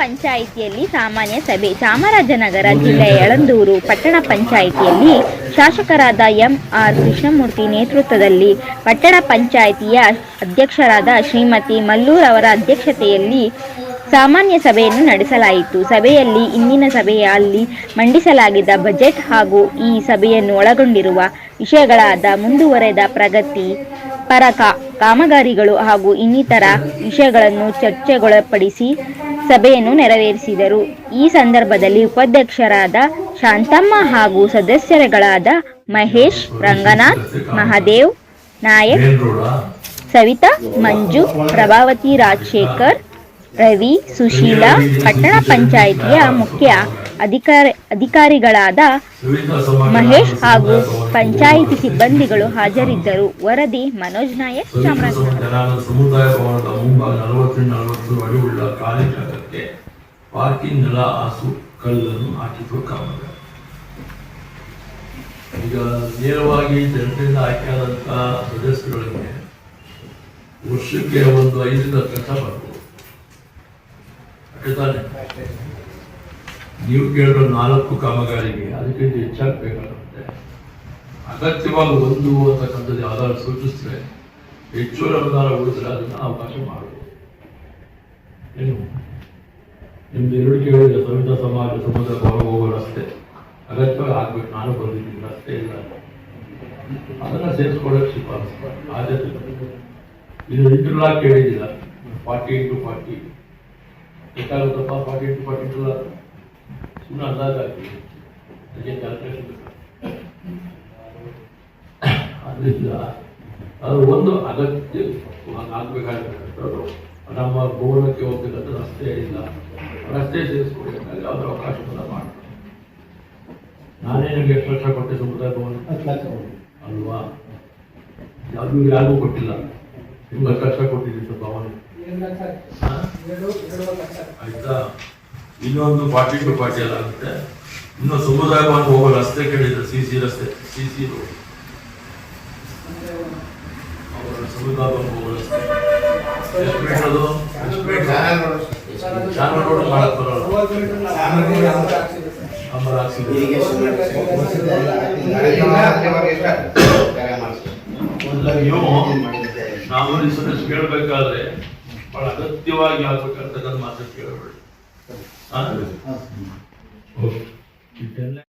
ಪಂಚಾಯಿತಿಯಲ್ಲಿ ಸಾಮಾನ್ಯ ಸಭೆ. ಚಾಮರಾಜನಗರ ಜಿಲ್ಲೆಯ ಯಳಂದೂರು ಪಟ್ಟಣ ಪಂಚಾಯಿತಿಯಲ್ಲಿ ಶಾಸಕರಾದ ಎಂ ಆರ್ ಕೃಷ್ಣಮೂರ್ತಿ ನೇತೃತ್ವದಲ್ಲಿ ಪಟ್ಟಣ ಪಂಚಾಯಿತಿಯ ಅಧ್ಯಕ್ಷರಾದ ಶ್ರೀಮತಿ ಮಲ್ಲೂರ್ ಅವರ ಅಧ್ಯಕ್ಷತೆಯಲ್ಲಿ ಸಾಮಾನ್ಯ ಸಭೆಯನ್ನು ನಡೆಸಲಾಯಿತು. ಸಭೆಯಲ್ಲಿ ಇಂದಿನ ಸಭೆಯಲ್ಲಿ ಮಂಡಿಸಲಾಗಿದ್ದ ಬಜೆಟ್ ಹಾಗೂ ಈ ಸಭೆಯನ್ನು ಒಳಗೊಂಡಿರುವ ವಿಷಯಗಳಾದ ಮುಂದುವರೆದ ಪ್ರಗತಿ ಪರಕ ಕಾಮಗಾರಿಗಳು ಹಾಗೂ ಇನ್ನಿತರ ವಿಷಯಗಳನ್ನು ಚರ್ಚೆಗೊಳಪಡಿಸಿ ಸಭೆಯನ್ನು ನೆರವೇರಿಸಿದರು. ಈ ಸಂದರ್ಭದಲ್ಲಿ ಉಪಾಧ್ಯಕ್ಷರಾದ ಶಾಂತಮ್ಮ ಹಾಗೂ ಸದಸ್ಯರುಗಳಾದ ಮಹೇಶ್, ರಂಗನಾಥ್, ಮಹಾದೇವ್, ನಾಯಕ್, ಸವಿತಾ, ಮಂಜು, ಪ್ರಭಾವತಿ ರಾಜಶೇಖರ್, ರವಿ, ಸುಶೀಲಾ, ಪಟ್ಟಣ ಪಂಚಾಯಿತಿಯ ಮುಖ್ಯ ಅಧಿಕಾರಿ ಅಧಿಕಾರಿಗಳಾದ ಮಹೇಶ್ ಹಾಗೂ ಪಂಚಾಯಿತಿ ಸಿಬ್ಬಂದಿಗಳು ಹಾಜರಿದ್ದರು. ವರದಿ ಮನೋಜ್ ನಾಯಕ್ ಸುವಿಧಾ ಚಾಮರಾಜನಗರ ಜನಾಂಗ ಸಮುದಾಯ ಭವನದ ಮುಂಭಾಗ ನಲವತ್ತರಿಂದ ನಲವತ್ತು ಅಡಿಯುಳ್ಳ ಖಾಲಿ ಜಾಗಕ್ಕೆ ಪಾರ್ಕಿಂಗ್ ನೆಲ ಹಾಸು ಕಲ್ಲನ್ನು ಹಾಕಿಸುವ ಕಾಮಗಾರಿ. ಈಗ ನೇರವಾಗಿ ಜನತೆಯಿಂದ ಆಯ್ಕೆಯಾದಂತಹ ಸದಸ್ಯರುಗಳಿಗೆ ವರ್ಷಕ್ಕೆ ಒಂದು ಐದರಿಂದ ಕಷ್ಟ ಬರ್ಬೋದು. ನೀವು ಕೇಳಿರೋ ನಾಲ್ಕು ಕಾಮಗಾರಿಗೆ ಅದಕ್ಕಿಂತ ಹೆಚ್ಚಾಗಿ ಬೇಕಾಗುತ್ತೆ ಅಗತ್ಯವಾಗಿ ಒಂದು ಅಂತಕ್ಕಂಥದ್ದು ಆಧಾರ ಸೂಚಿಸಿದ್ರೆ ಹೆಚ್ಚು ಅನುದಾನ ಉಳಿದ್ರೆ ಅದನ್ನ ಅವಕಾಶ ಮಾಡಬಹುದು ಏನು? ನಿಮ್ದು ಎರಡು ಕೇಳಿದ್ರೆ ಸವಿತಾ ಸಮಾಜ, ಸಮುದ್ರ ಹೊರಗೆ ಹೋಗೋ ರಸ್ತೆ ಅಗತ್ಯವಾಗಿ ಆಗ್ಬೇಕು. ನಾನು ಬಂದಿದ್ದೀನಿ ರಸ್ತೆ ಇಲ್ಲ. ಅದನ್ನ ಸೇರಿಸ್ಕೊಳ್ಳೋಕೆ ಶಿಫಾರಸು ಆದ್ಯತೆ ಇದು. ಇಂಟರ್ಲಾಕ್ ಕೇಳಿದಿಲ್ಲ ಫಾರ್ಟಿ ಇಂಟು ಫಾರ್ಟಿ ಬೇಕಾಗುತ್ತಪ್ಪ ಫಾರ್ಟಿ ಇಂಟು ಫಾರ್ಟಿ ಇಂಟರ್ಲಾಕ್ ಸುಮ್ಮನೆ ಅಂದಾಜಾಗಿ ಅದಕ್ಕೆ ಕ್ಯಾಲ್ಕುಲೇಷನ್ ಅದರಿಂದ ಅದು ಒಂದು ಅಗತ್ಯ ಆಗಬೇಕಾಗಿರ್ತಕ್ಕಂಥದ್ದು ನಮ್ಮ ಭವನಕ್ಕೆ ಹೋಗ್ಬೇಕಂತ ರಸ್ತೆ ಇಲ್ಲ. ರಸ್ತೆ ಸೇರಿಸ್ಕೊಡ್ಬೇಕಾದ್ರೆ ಅದರ ಕೂಡ ಮಾಡ್ತಾರೆ ನಾನೇ ನಿಮಗೆ ಎಷ್ಟು ಲಕ್ಷ ಕೊಟ್ಟೆ ಸಮುದಾಯ ಭವನ? ಅಲ್ವಾ? ಯಾರಿಗೂ ಯಾರಿಗೂ ಕೊಟ್ಟಿಲ್ಲ? ನಿಮ್ಗೆ ಹತ್ತು ಲಕ್ಷ ಕೊಟ್ಟಿದ್ದೀನಿ ಸರ್ ಭವನ? ಆಯ್ತಾ? ಇನ್ನೊಂದು ಪಾರ್ಟಿ ಟು ಪಾರ್ಟಿ ಎಲ್ಲ ಆಗುತ್ತೆ. ಇನ್ನು ಸಮುದಾಯ ಭವನ ಹೋಗೋ ರಸ್ತೆ ಕೇಳಿದ್ರೆ ಸಿ ಸಿ ರಸ್ತೆ ಸಿ ಸಿ ರೋಡ್ ಸಮುದಾಯ ಹೋಗೋ ರಸ್ತೆ ಎಷ್ಟು ಅದು? ಚಾನಲ್ ರೋಡ್ ಮಾಡಕ್ ಬರೋಲ್ಲ. ನೀವು ನಾವು ಕೇಳಬೇಕಾದ್ರೆ ಬಹಳ ಅಗತ್ಯವಾಗಿ ಆಗ್ಬೇಕಂತಕ್ಕಂಥ ಮಾತು ಕೇಳಬೇಡಿ. Anladın mı? Olsun.